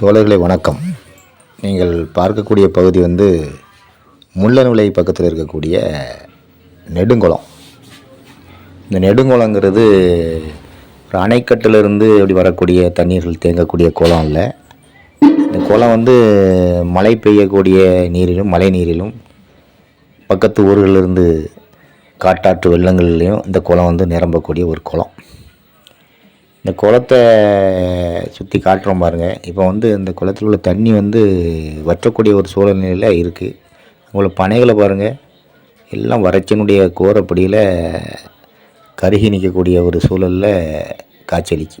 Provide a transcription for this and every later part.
தோழர்களே வணக்கம். நீங்கள் பார்க்கக்கூடிய பகுதி வந்து முள்ளநுலை பக்கத்தில் இருக்கக்கூடிய நெடுங்குளம். இந்த நெடுங்குளங்கிறது ஒரு அணைக்கட்டிலிருந்து இப்படி வரக்கூடிய தண்ணீர்கள் தேங்கக்கூடிய குளம் இல்லை இந்த குளம் வந்து மழை பெய்யக்கூடிய நீரிலும் மழை நீரிலும் பக்கத்து ஊர்களிலிருந்து காட்டாற்று வெள்ளங்கள்லேயும் இந்த குளம் வந்து நிரம்பக்கூடிய ஒரு குளம். இந்த குளத்தை சுற்றி காட்டுறோம் பாருங்கள் இப்போ வந்து இந்த குளத்தில் உள்ள தண்ணி வந்து வற்றக்கூடிய ஒரு சூழ்நிலையில் இருக்குது உங்களை பனைகளை பாருங்கள் எல்லாம் வறட்சியினுடைய கோரப்படியில் கருகி நிற்கக்கூடிய ஒரு சூழலில் காய்ச்சலிக்கு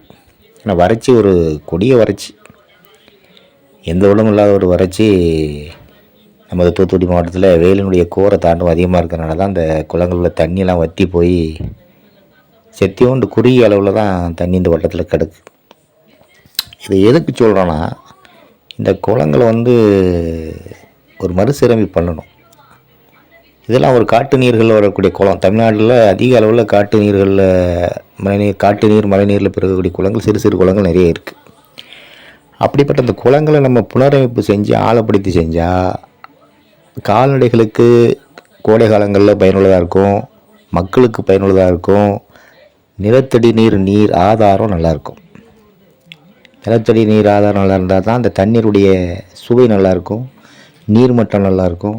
ஆனால் வறட்சி ஒரு கொடிய வறட்சி. எந்த உடம்பு இல்லாத ஒரு வறட்சி. நமது தூத்துக்குடி மாவட்டத்தில் வெயிலினுடைய கோரை தாண்டும் அதிகமாக இருக்கிறனால தான் அந்த குளங்களில் தண்ணியெல்லாம் வற்றி போய் செத்தியோண்டு குறுகிய அளவில் தான் தண்ணி இந்த வட்டத்தில் கிடக்கு. இது எதுக்கு சொல்கிறோன்னா இந்த குளங்களை வந்து ஒரு மறுசீரமை பண்ணணும். இதெல்லாம் ஒரு காட்டு நீர்களில் வரக்கூடிய குளம். தமிழ்நாட்டில் அதிக அளவில் காட்டு நீர்களில் மழைநீர் காட்டு நீர் மழைநீரில் பிறக்கக்கூடிய குளங்கள் சிறு சிறு குளங்கள் நிறைய இருக்குது அப்படிப்பட்ட அந்த குளங்களை நம்ம புனரமைப்பு செஞ்சு ஆழப்படுத்தி செஞ்சால் கால்நடைகளுக்கு கோடை காலங்களில் பயனுள்ளதாக இருக்கும் மக்களுக்கு பயனுள்ளதாக இருக்கும் நிலத்தடி நீர் நீர் ஆதாரம் நல்லாயிருக்கும். நிலத்தடி நீர் ஆதாரம் நல்லா இருந்தால் தான் அந்த தண்ணீருடைய சுவை நல்லாயிருக்கும். நீர்மட்டம் நல்லாயிருக்கும்.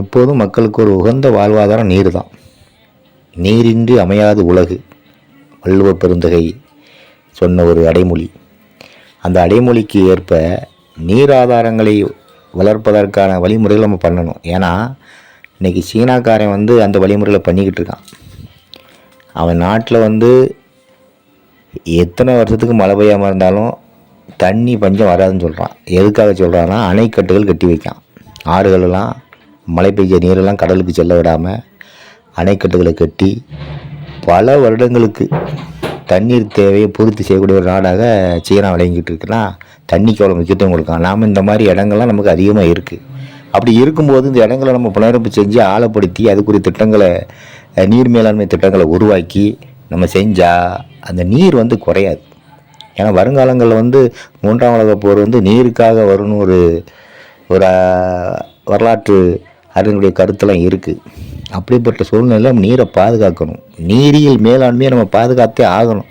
எப்போதும் மக்களுக்கு ஒரு உகந்த வாழ்வாதாரம் நீர் தான். நீரின்றி அமையாது உலகு. வள்ளுவ பெருந்தகை சொன்ன ஒரு அடைமொழி. அந்த அடைமொழிக்கு ஏற்ப நீர் ஆதாரங்களை வளர்ப்பதற்கான வழிமுறைகள் நம்ம பண்ணணும். ஏன்னா இன்றைக்கி சீனாக்காரன் வந்து அந்த வழிமுறைகளை பண்ணிக்கிட்டு இருக்கான். அவன் நாட்டில் வந்து எத்தனை வருஷத்துக்கு மழை பெய்யாமல் இருந்தாலும் தண்ணி பஞ்சம் வராதுன்னு சொல்கிறான் எதுக்காக சொல்கிறான்னா அணைக்கட்டுகள் கட்டி வைக்கான். ஆறுகளெல்லாம் மழை பெய்ய நீரெல்லாம் கடலுக்கு செல்ல விடாமல் அணைக்கட்டுகளை கட்டி பல வருடங்களுக்கு தண்ணீர் தேவையை பூர்த்தி செய்யக்கூடிய ஒரு நாடாக சீனா விளங்கிட்டு இருக்குன்னா தண்ணிக்கு அவ்வளோ முக்கியத்துவம் கொடுக்கான் நாம் இந்த மாதிரி இடங்கள்லாம் நமக்கு அதிகமாக இருக்குது அப்படி இருக்கும்போது இந்த இடங்களை நம்ம புனரமைப்பு செஞ்சு ஆழப்படுத்தி அதுக்குரிய திட்டங்களை நீர் மேலாண்மை திட்டங்களை உருவாக்கி நம்ம செஞ்சால் அந்த நீர் வந்து குறையாது. ஏன்னா வருங்காலங்களில் வந்து மூன்றாம் உலக போர் வந்து நீருக்காக வரும்னு ஒரு ஒரு வரலாற்று அறிஞருடைய கருத்தெல்லாம் இருக்குது அப்படிப்பட்ட சூழ்நிலையில் நீரை பாதுகாக்கணும். நீரியல் மேலாண்மையை நம்ம பாதுகாத்தே ஆகணும்.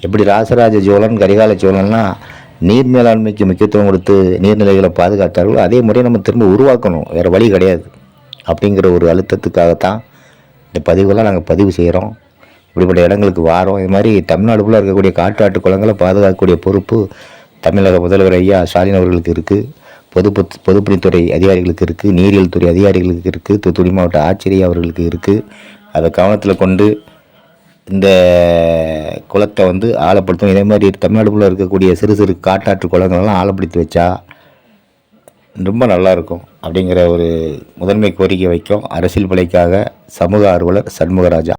எப்படி ராசராஜ சோழன் கரிகால சோழன்லாம் நீர் மேலாண்மைக்கு முக்கியத்துவம் கொடுத்து நீர்நிலைகளை பாதுகாத்தார்களோ அதே முறையை நம்ம திரும்ப உருவாக்கணும். வேறு வழி கிடையாது. அப்படிங்கிற ஒரு அழுத்தத்துக்காகத்தான் இந்த பதிவுகள்லாம் நாங்கள் பதிவு செய்கிறோம் இப்படிப்பட்ட இடங்களுக்கு வாரோம். இது மாதிரி தமிழ்நாடுக்குள்ளே இருக்கக்கூடிய காற்றாட்டு குளங்களை பாதுகாக்கக்கூடிய பொறுப்பு தமிழக முதல்வர் ஐயா ஸ்டாலின் அவர்களுக்கு இருக்குது பொது பொதுப்பணித்துறை அதிகாரிகளுக்கு இருக்குது நீரியல் துறை அதிகாரிகளுக்கு இருக்குது தூத்துக்குடி மாவட்ட ஆட்சியர் அவர்களுக்கு இருக்குது அதை கவனத்தில் கொண்டு இந்த குளத்தை வந்து ஆழப்படுத்தும் இதே மாதிரி தமிழ்நாடுக்குள்ளே இருக்கக்கூடிய சிறு சிறு காட்டாற்று குளங்களெல்லாம் ஆழப்படுத்தி வச்சா ரொம்ப நல்லாயிருக்கும் அப்படிங்கிற ஒரு முதன்மை கோரிக்கை வைக்கும் அரசியல் பிழைக்காக சமூக ஆர்வலர் சண்முகராஜா.